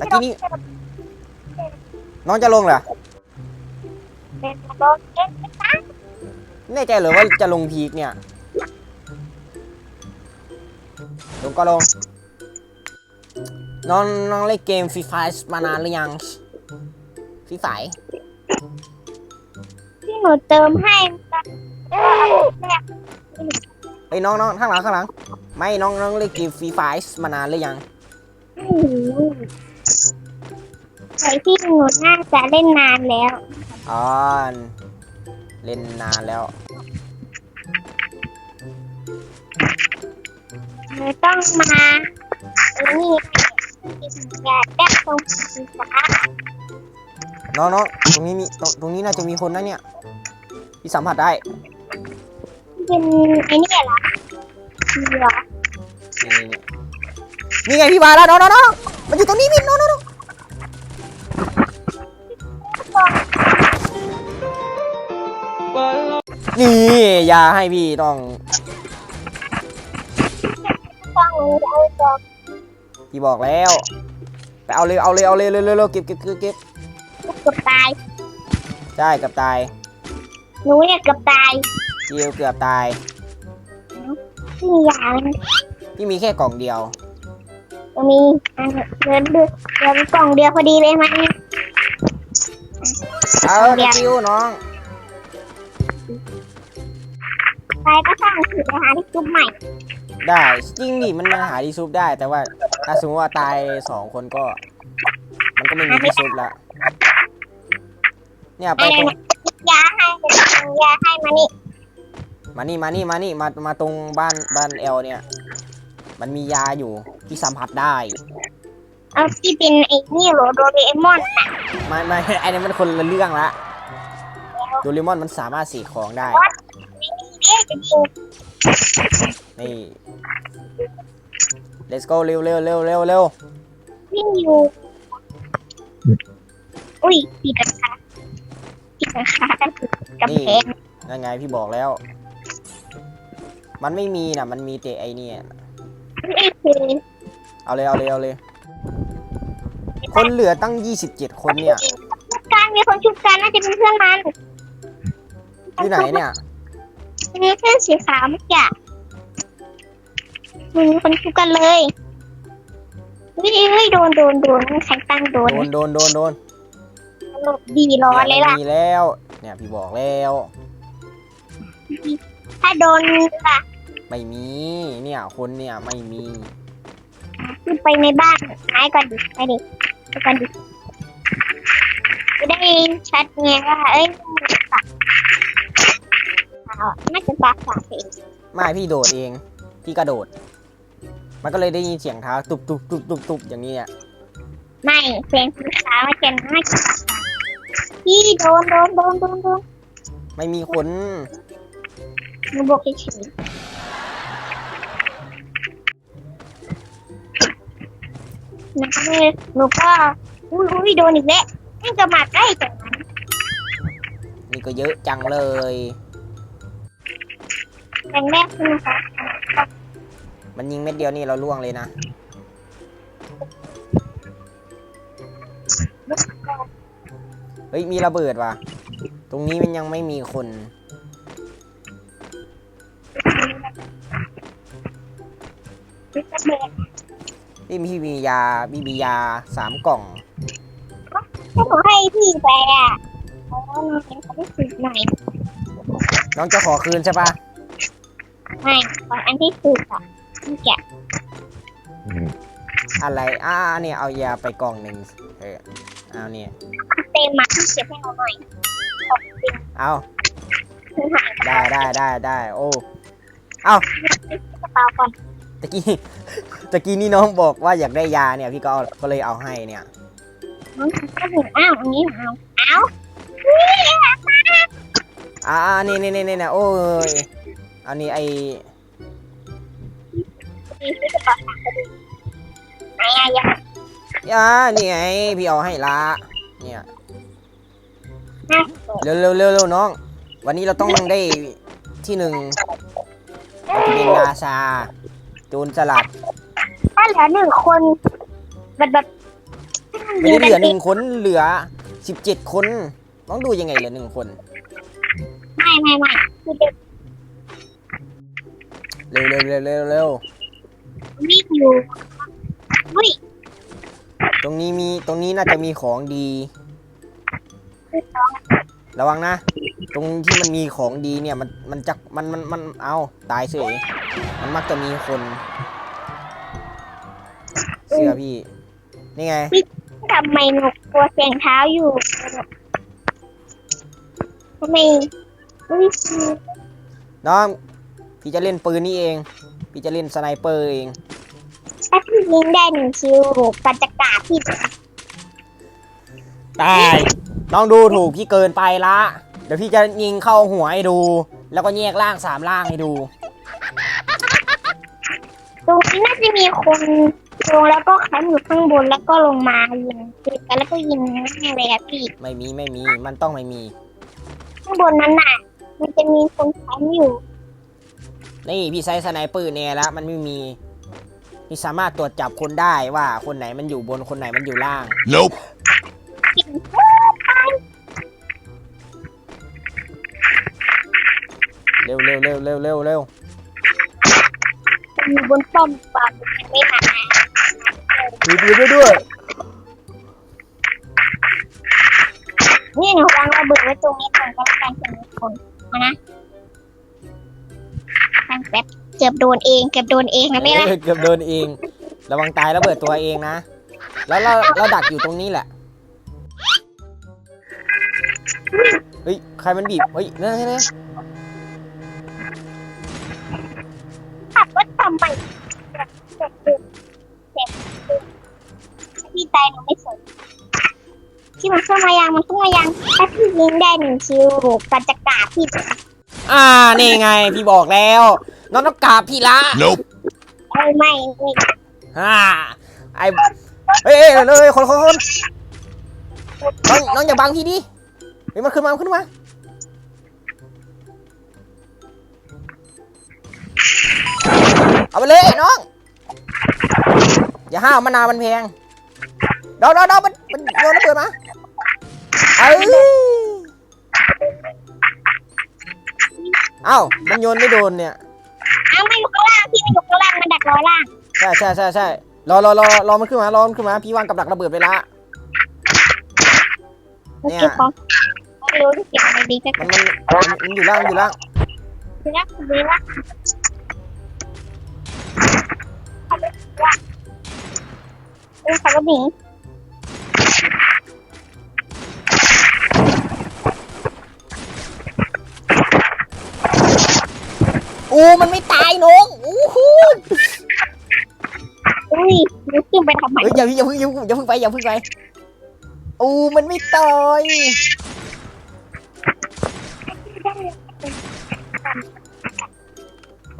ตะกี้นี่น้องจะลงเหรอเป็นโดนเอ็นนะแน่ใจเหรือว่าจะลงพีกเนี่ย ลงก็ลง น้องน้องเล่นเกมฟรีไฟมานานหรือยังฟรีไฟที่หนูเติมให้เออเนี่ยเฮ้ยน้องน้องข้างหลังข้างหลัง ไม่น้องน้องเล่นเกมฟรีไฟมานานหรือยังอื้อหื อใส่ที่หนูน่าจะเล่นนานแล้วอ๋อเล่นนานแล้ว หนูต้องมาไอ้นี่อย่าแก้ตรงสีฟ้าน้องน้องตรงนี้มีตรงตรงนี้น่าจะมีคนนะเนี่ยที่สัมผัสได้เป็นไอ้นี่เหรอเหรอนี่นี่นี่ไงพี่มาแล้วน้องน้องน้องมันอยู่ตรงนี้พี่น้องน้องน้อง นี่อยาให้พี่ต้องต้องรู้เอาตัวพี่บอกแล้วไปเอาเลยเอาเลยเอาเลยเร็วเร็วเร็วเก็บเก็บเก็บเก็บเกือบตายใช่เกับตายหนูเนี่ยเกือบตายพี่เกือบตายที่มียามันพี่มีแค่กล่องเดียวจะมีอันเดินดูเดินกล่องเดียวพอดีเลยมันเอาตะคิวน้อง ก็สร้างสือไปหาที่จุ๊บใหม่ได้จริงดิมันมันหาที่ซุปได้ แต่ว่าถ้าสมมติว่าตายสองคนก็ มันก็ไม่มีที่ซุปละเนี่ยไปตรงยาให้เดี๋ยวเอายาให้มานี่มานี่มานี่มานี่มามาตรงบ้านบ้านเอลเนี่ย มันมียาอยู่ที่สัมผัสได้เอาที่เป็นไอ้นี่เหรอโดเรมอนไม่ไม่ไอ้นี่มันคนละเรื่องละโดเรมอนมันสามารถสีของได้เอ๊ะจะยิง นี่ let's go เร็วเร็วเร็วเร็วเร็ววิ่งอยู่ อุ้ยปิดราคาปิดราคากับแพงนั่นไงพี่บอกแล้ว มันไม่มีนะมันมีแต่ไอเนี่ยนี่คือเอาเลยเอาเลยเอาเลย คนเหลือตั้ง27คนเนี่ย การมีคนชุบกันน่าจะเป็นเพื่อนมันอยู่ไหนเนี่ย มีเพื่อนสีขาวเมื่อกี้มันมีคนชุบกันเลยเฮ้ยเฮ้ยโดนโดนโดนใครตั้งโดนโดนโดนโดนโดนหลบดีร้อนเลยล่ะมีแล้ว เนี่ยพี่บอกแล้ว ถ้าโดนล่ะ ไม่มี เนี่ยคนเนี่ยไม่มีขึ้นไปในบ้านไม้ก่อนดิไปดิไปก่อนดิจะได้ชัดไงว่าเอ้ย มันปักเอาน่าจะปักฝาเองไม่พี่โดดเอง พี่กระโดด มันก็เลยได้ยินเสียงเท้าตุบตุบตุบตุบตุบอย่างนี้เนี่ยไม่เพลงสีขาวจะน่าจะปักฝาพี่โดนโดนโดนโดนโดนไม่มีคนหนูบอกเฉยๆนะหนูก็อุ้ยอุ้ยโดนอีกแล้วนี่ก็มาใกล้จังนั้น นี่ก็เยอะจังเลย แรงแรกใช่ไหมคะมันยิงเม็ดเดียวนี่เราล่วงเลยนะ เฮ้ย มีระเบิดว่ะ ตรงนี้มันยังไม่มีคนระเบิดพี่พี่มียาพี่มียาสามกล่อง ถ้าหนูให้พี่ไปอะเพราะว่ามันเป็นความรู้สึกหน่อย น้องจะขอคืนใช่ปะ ไม่ตอนอันที่สุดอะพี่แกะอะไรอ่าเนี่ยเอายาไปกล่องหนึ่งเออเอาเนี่ยเต็มมาพี่เก็บให้หนูหน่อยขอบคุณเอาคือหายได้ได้ได้ได้โอ้เอากระเป๋าก่อนตะกี้ตะกี้นี่น้องบอกว่าอยากได้ยาเนี่ยพี่ก็เอาก็เลยเอาให้เนี่ยน้องก็ถึงอ้าวอันนี้เอาเอาอ่านี่นี่นี่นี่โอ้ยอันนี้ไอพี่ซื้อก ระเป๋าตังค์ไปดูไหนอะยังยานี่ไงพี่เอาให้ละเนี่ยน่าเร็วเร็วเร็วเร็วน้อง วันนี้เราต้องได้ที่หนึ่งเราจะเป็นราชาโจรสลัดถ้าเหลือหนึ่งคนแบบแบบไม่ได้เหลือหนึ่งคนเหลือสิบเจ็ดคนน้องดูยังไงเหลือหนึ่งคน ไม่ไม่ไม่คือ เด็กเร็วเร็วเร็วเร็วเร็ววิ่งอยู่อุ้ยตรงนี้มีตรงนี้น่าจะมีของดีคือสองระวังนะ ตรงที่มันมีของดีเนี่ยมันมันจะมันมันมันเอาตายเฉยมันมักจะมีคนเชื่อพี่ นี่ไงทำไมหนูกลัวเสียงเท้าอยู่ทำไมอุ้ยน้อง พี่จะเล่นปืนนี่เอง พี่จะเล่นสไนเปอร์เองถ้าพี่ยิงได้หนึ่งคิวปัจจกาพี่ตายน้องดูถูกพี่เกินไปละ เดี๋ยวพี่จะยิงเข้าหัวให้ดู แล้วก็แยกล่างสามล่างให้ดู ตรงนี้น่าจะมีคนลงแล้วก็แคมป์อยู่ข้างบนแล้วก็ลงมายิงติดกันแล้วก็ยิงง่ายเลยอะพี่ไม่มีไม่มี มันต้องไม่มี ข้างบนนั้นน่ะ มันจะมีคนแคมป์อยู่ นี่พี่ใช้สไนเปอร์เนี่ยแล้วมันไม่มีพี่สามารถตรวจจับคนได้ว่าคนไหนมันอยู่บนคนไหนมันอยู่ล่าง Nope. กินเร็วเร็วเร็วเร็วเร็วเร็วอยู่บนป้อมปราบมันไม่มาดูดูด้วยด้วยนี่หนูวางระเบิดไว้ตรงนี้ตรงกลางกลางถึงคนมานะทางแป๊บ เกือบโดนเองเกือบโดนเองนะไม่ละเออเกือบโดนเอง ระวังตายแล้วเบิดตัวเองนะ แล้วเราเราดักอยู่ตรงนี้แหละ เฮ้ย ใครมันบีบ เฮ้ยเนี่ยเนี่ยขับรถทำไมเจ็บเจ็บเจ็บพี่ตายหนูไม่สนที่มันเข้ามายังมันเข้ามายังถ้าพี่ยิงได้หนึ่งคิวปัจจกาพี่อ่า นี่ไง พี่บอกแล้ว น้องต้องกราบพี่ละ Nope. เอ้ยไม่ไม่อ่าไอเฮ้ยเฮ้ยเลยคนคนคนน้องน้องอย่าบังพี่ดิเฮ้ยมันขึ้นมา มันขึ้นมาเอาไปเลยน้อง อย่าห้าวมะนาวมันแพงเดาเดาเดามันมันโยนระเบิดมาเอ้ยเอ้ามันโยนไม่โดนเนี่ย รอล่างใช่ใช่ใช่ใช่รอรอรอรอมันขึ้นมารอมันขึ้นมาพี่วางกับดักระเบิดไปละมันเนี่ยเก็บของไม่รู้จะเก็บอะไรดีก็มันมันมันมันอยู่ล่างมันอยู่ล่างเลือกเลือกเออขับรถหนีอู้มันไม่ตายน้องอู้ หูอุ้ยนึกขึ้นไปทำไมเฮ้ยอย่าอย่าเพิ่งอย่าเพิ่งอย่าเพิ่งไปอย่าเพิ่งไปอู้มันไม่ตาย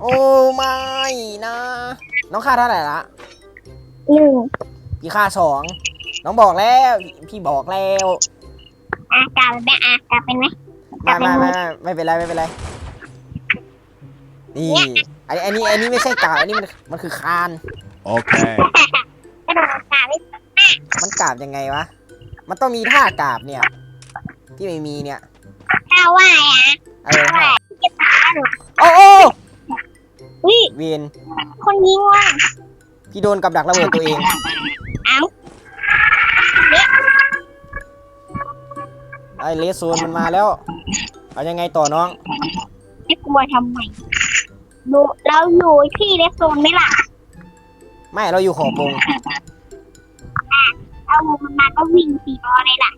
โอ้ไม่นะ น้องค่าเท่าไหร่ละหนึ่งพี่ค่าสองน้องบอกแล้ว พี่บอกแล้วอากาศเป็นไหมอากาศเป็นไหมไม่ไม่ไม่ไม่เป็นไรไม่เป็นไรนี่ อันนี้อันนี้อันนี้ไม่ใช่กาบอันนี้มันมันคือคาน Okay. กระโดดอากาศไม่มันกราบยังไงวะ มันต้องมีท่ากราบเนี่ย ที่ไม่มีเนี่ยท่าว่ายอะเออท่าว่ายเก็บขาหนูโอ้โอ้อุ้ยเวียนคนยิงว่ะพี่โดนกับดักระเบิดตัวเองเอ้าไอ้เลสโซนมันมาแล้ว เอายังไงต่อน้องไม่กลัวทำไม ดูเราอยู่ที่เลสโซนไหม่ล่ะไม่เราอยู่ขอบวงเอามันมาก็วิ่งสี่ล้อเลยล่ะ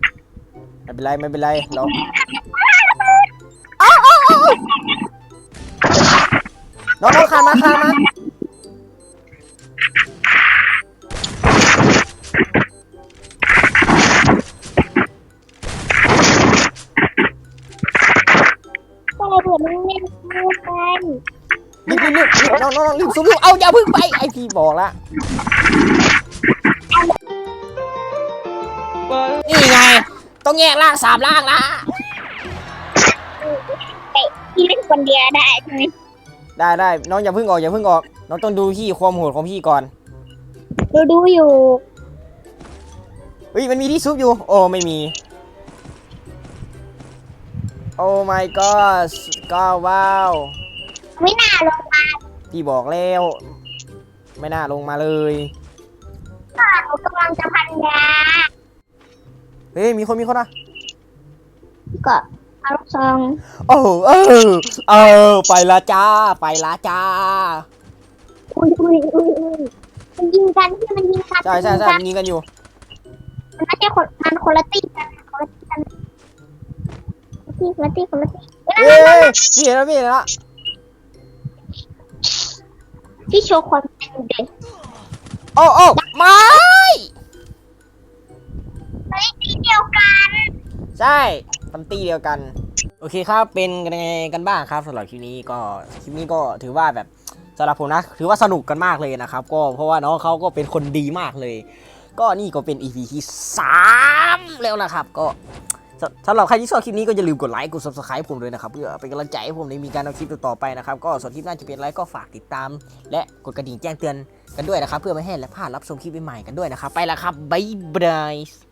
ไม่เป็นไรไม่เป็นไรเราน้องน้องคานมาคานมาก็เลยเผื่อมันเล่นคู่กัน รีบรีบรีบรีบน้องน้องรีบซูมรีบเอาอย่าเพึ่งไปไอพี่บอกละนี่ไง ต้องแยกล่างสามล่างละพี่เล่นคนเดียวได้ใช่ไหมได้ได้น้องอย่าเพึ่งออกอย่าเพึ่งออกน้องต้องดูที่ความโหดของพี่ก่อนดูดูอยู่เฮ้ยมันมีที่ซุปอยู่ โอ้ไม่มีโอ้ my god ก็ว้าว ไม่น่าลงมาพี่บอกแล้ว ไม่น่าลงมาเลยค่ะหนูกำลังจะพันยาเฮ้ยมีคนมีคนอะก็เอาลูกซองโอ้เออเออไปละจ้าไปละจ้า อุ้ยอุ้ยอุ้ยอุ้ยมันยิงกันที่มันยิงกันใช่ใช่ใช่มันยิงกันยิงกันอยู่ มันไม่ใช่คนมันคนละตีกันคนละตีกันคนละตีคนละตีคนละตีเฮ้ยพี่เห็นแล้วพี่เห็นแล้ว พี่โชว์ความเป็นเด็กโอ้โอ้ไม่เฮ้ยตีเดียวกันใช่ปันตี้เดียวกัน โอเคครับ เป็นกันยังไงกันบ้างครับสำหรับคลิปนี้ก็คลิปนี้ก็ถือว่าแบบสำหรับผมนะ ถือว่าสนุกกันมากเลยนะครับ ก็เพราะว่าน้องเขาก็เป็นคนดีมากเลย ก็นี่ก็เป็น EP ที่3แล้วนะครับ ก็ สำหรับใครที่ชอบคลิปนี้ก็อย่าลืมกดไลค์กด subscribe ผมด้วยนะครับเพื่อเป็นกำลังใจให้ผมในมีการเอาคลิปต่อๆไปนะครับก็ส่วนคลิปหน้าจะเป็นอะไรก็ฝากติดตาม และกดกระดิ่งแจ้งเตือนกันด้วยนะครับ เพื่อไม่ให้พลาดรับชมคลิปใหม่ๆกันด้วยนะครับไปแล้วครับบ๊ายบาย